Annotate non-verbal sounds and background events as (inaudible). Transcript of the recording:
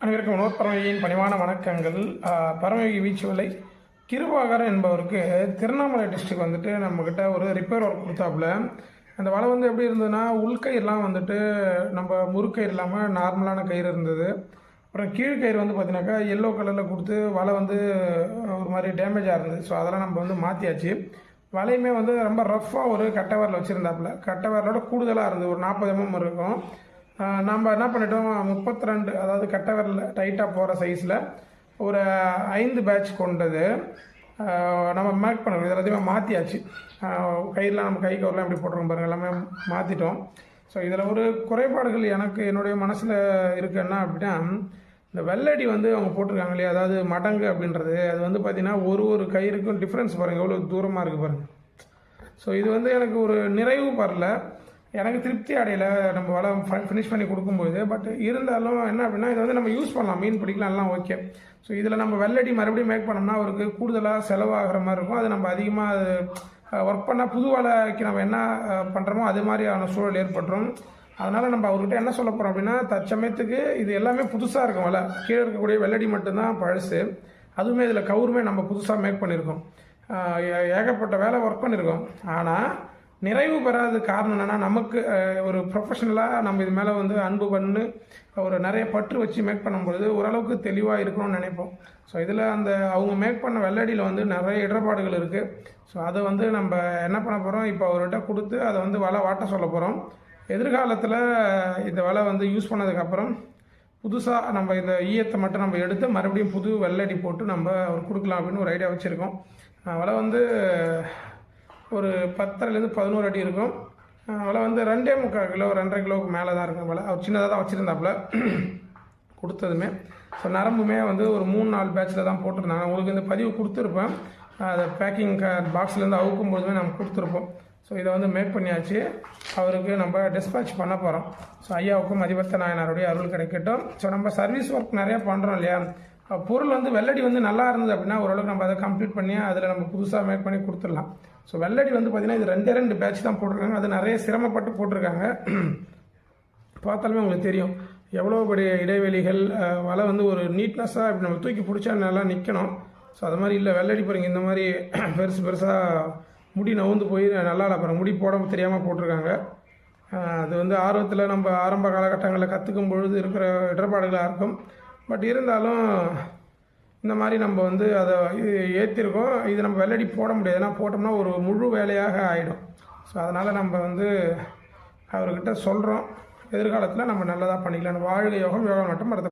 அனைவருக்கும் வினோத் பரமகியின் பணிவான வணக்கங்கள். ஆஹ் பரமகி வீச்சுவலை. கிருபாகரன் என்பவருக்கு திருவண்ணாமலை டிஸ்ட்ரிக்ட் வந்துட்டு நம்மக்கிட்ட ஒரு ரிப்பேர் ஒர்க் கொடுத்தாப்புல. அந்த வலை வந்து எப்படி இருந்ததுன்னா உள்கயிறுலாம் வந்துட்டு நம்ம முறுக்கயிறு இல்லாமல் நார்மலான கயிறு இருந்தது. அப்புறம் கீழ்கயிறு வந்து பார்த்தீங்கன்னாக்கா எல்லோ கலரில் கொடுத்து வலை வந்து ஒரு மாதிரி டேமேஜாக இருந்தது. ஸோ அதெல்லாம் நம்ம வந்து மாற்றியாச்சு வலையுமே வந்து ரொம்ப ரஃப்பாக ஒரு கட்டவரில் வச்சுருந்தாப்புல. கட்டவரலோட கூடுதலாக இருந்தது. ஒரு நாற்பது எம்எம் mm இருக்கும். நம்ம என்ன பண்ணிட்டோம்? முப்பத்தி ரெண்டு அதாவது கட்டவரில் டைட்டாக போகிற சைஸில் ஒரு ஐந்து பேட்ச் கொண்டது. நம்ம மேக் பண்ணணும் இது எல்லாத்தையுமே மாற்றியாச்சு கையெல்லாம் நம்ம கை கவர்லாம் எப்படி போட்டிருக்கோம் பாருங்கள் எல்லாமே மாற்றிட்டோம் ஸோ இதில் ஒரு குறைபாடுகள் எனக்கு என்னுடைய மனசில் இருக்குன்னா அப்படின்னா இந்த வெள்ளடி வந்து அவங்க போட்டிருக்காங்க இல்லையா? அதாவது மடங்கு அப்படின்றது. அது வந்து பார்த்திங்கன்னா ஒரு ஒரு கயிறுக்கும் டிஃப்ரென்ஸ் பாருங்கள் எவ்வளோ தூரமாக இருக்குது பாருங்கள் ஸோ இது வந்து எனக்கு ஒரு நிறைவு பரல எனக்கு திருப்தி அடையல. நம்ம வலை ஃபினிஷ் பண்ணி கொடுக்கும்போது. பட் இருந்தாலும் என்ன அப்படின்னா இதை வந்து நம்ம யூஸ் பண்ணலாம். மீன் பிடிக்கலாம் எல்லாம் ஓகே ஸோ இதில் நம்ம வெள்ளடி மறுபடியும் மேக் பண்ணோம்னா அவருக்கு கூடுதலாக செலவாகிற மாதிரி இருக்கும். அது நம்ம அதிகமாக அது ஒர்க் பண்ணால் புது வலைக்கு நம்ம என்ன பண்ணுறோமோ அது மாதிரியான சூழல் ஏற்பட்டுரும். அதனால் நம்ம அவர்கிட்ட என்ன சொல்ல போகிறோம் அப்படின்னா தற்சமயத்துக்கு இது எல்லாமே புதுசாக இருக்கும் வலை. கீழே இருக்கக்கூடிய வெள்ளடி மட்டும்தான் பழசு. அதுவுமே இதில் கவுருமே நம்ம புதுசாக மேக் பண்ணியிருக்கோம் ஏ- ஏகப்பட்ட வேலை ஒர்க் பண்ணியிருக்கோம் ஆனால் நிறைவு பெறாத காரணம் என்னென்னா நமக்கு ஒரு ப்ரொஃபஷனலாக நம்ம இது மேலே வந்து அன்பு பண்ணு ஒரு நிறைய பற்று வச்சு மேக் பண்ணும்பொழுது ஓரளவுக்கு தெளிவாக இருக்கணும்னு நினைப்போம். ஸோ இதில் அந்த அவங்க மேக் பண்ண வெள்ளடியில் வந்து நிறைய இடர்பாடுகள் இருக்குது ஸோ அதை வந்து நம்ம என்ன பண்ண போகிறோம் இப்போ அவர்கிட்ட கொடுத்து அதை வந்து வலை வாட்ட சொல்ல போகிறோம் எதிர்காலத்தில் இந்த வலை வந்து யூஸ் பண்ணதுக்கப்புறம் புதுசாக நம்ம இந்த ஈயத்தை மட்டும் நம்ம எடுத்து மறுபடியும் புது வெள்ளடி போட்டு நம்ம அவர் கொடுக்கலாம் அப்படின்னு ஒரு ஐடியா வச்சுருக்கோம். வலை வந்து ஒரு பத்தரைலேருந்து பதினோரு அடி இருக்கும். வலை வந்து ரெண்டே முக்கால் கிலோ ரெண்டரை கிலோவுக்கு மேலே தான் இருக்கும் போல். அவர் சின்னதாக தான் வச்சுருந்தாப்புல. கொடுத்ததுமே. ஸோ நரம்புமே வந்து ஒரு மூணு நாலு பேட்சில் தான் போட்டிருந்தாங்க. உங்களுக்கு இந்த பதிவு கொடுத்துருப்பேன். அதை பேக்கிங் பாக்ஸ்லேருந்து அவுக்கும் பொழுதுமே நம்ம கொடுத்துருப்போம். ஸோ இதை வந்து மேக் பண்ணியாச்சு. அவருக்கு நம்ம டிஸ்பேட்ச் பண்ண போகிறோம் ஸோ ஐயாவுக்கும் அதிபத்த நாயனாருடைய அருள் கிடைக்கட்டும். ஸோ நம்ம சர்வீஸ் ஒர்க் நிறையா பண்ணுறோம் இல்லையா? பொருள் வந்து வெள்ளடி வந்து நல்லா இருந்தது அப்படின்னா ஓரளவுக்கு நம்ம அதை கம்ப்ளீட் பண்ணி அதில் நம்ம புதுசாக மேக் பண்ணி கொடுத்துடலாம். ஸோ வெள்ளடி வந்து பார்த்திங்கன்னா இது ரெண்டே ரெண்டு பேட்ச் தான் போட்டிருக்காங்க. அது நிறைய சிரமப்பட்டு போட்டிருக்காங்க. (clears throat) பார்த்தாலுமே உங்களுக்கு தெரியும். எவ்வளோ பெரிய இடைவெளிகள் வலை வந்து ஒரு நீட்னஸாக இப்படி நம்ம தூக்கி பிடிச்சா நல்லா நிற்கணும் ஸோ அது மாதிரி இல்லை வெள்ளடி பாருங்க இந்த மாதிரி (clears throat) பெருசு பெருசாக முடி நவுந்து போய் நல்லா இல்லை. பாருங்க முடி போட தெரியாமல் போட்டிருக்காங்க. அது வந்து ஆர்வத்தில் நம்ம ஆரம்ப காலகட்டங்களில் கற்றுக்கும் பொழுது இருக்கிற இடர்பாடுகளாக இருக்கும். பட் இருந்தாலும் இந்த மாதிரி நம்ம வந்து அதை இது ஏற்றிருக்கோம் இது நம்ம வெள்ளடி போட முடியாது. ஏன்னா போட்டோம்னா ஒரு முழு வேலையாக ஆகிடும் ஸோ அதனால் நம்ம வந்து அவர்கிட்ட சொல்கிறோம் எதிர்காலத்தில் நம்ம நல்லதாக பண்ணிக்கலாம் வாழ்க யோகம் யோகம் மட்டும் மறந்து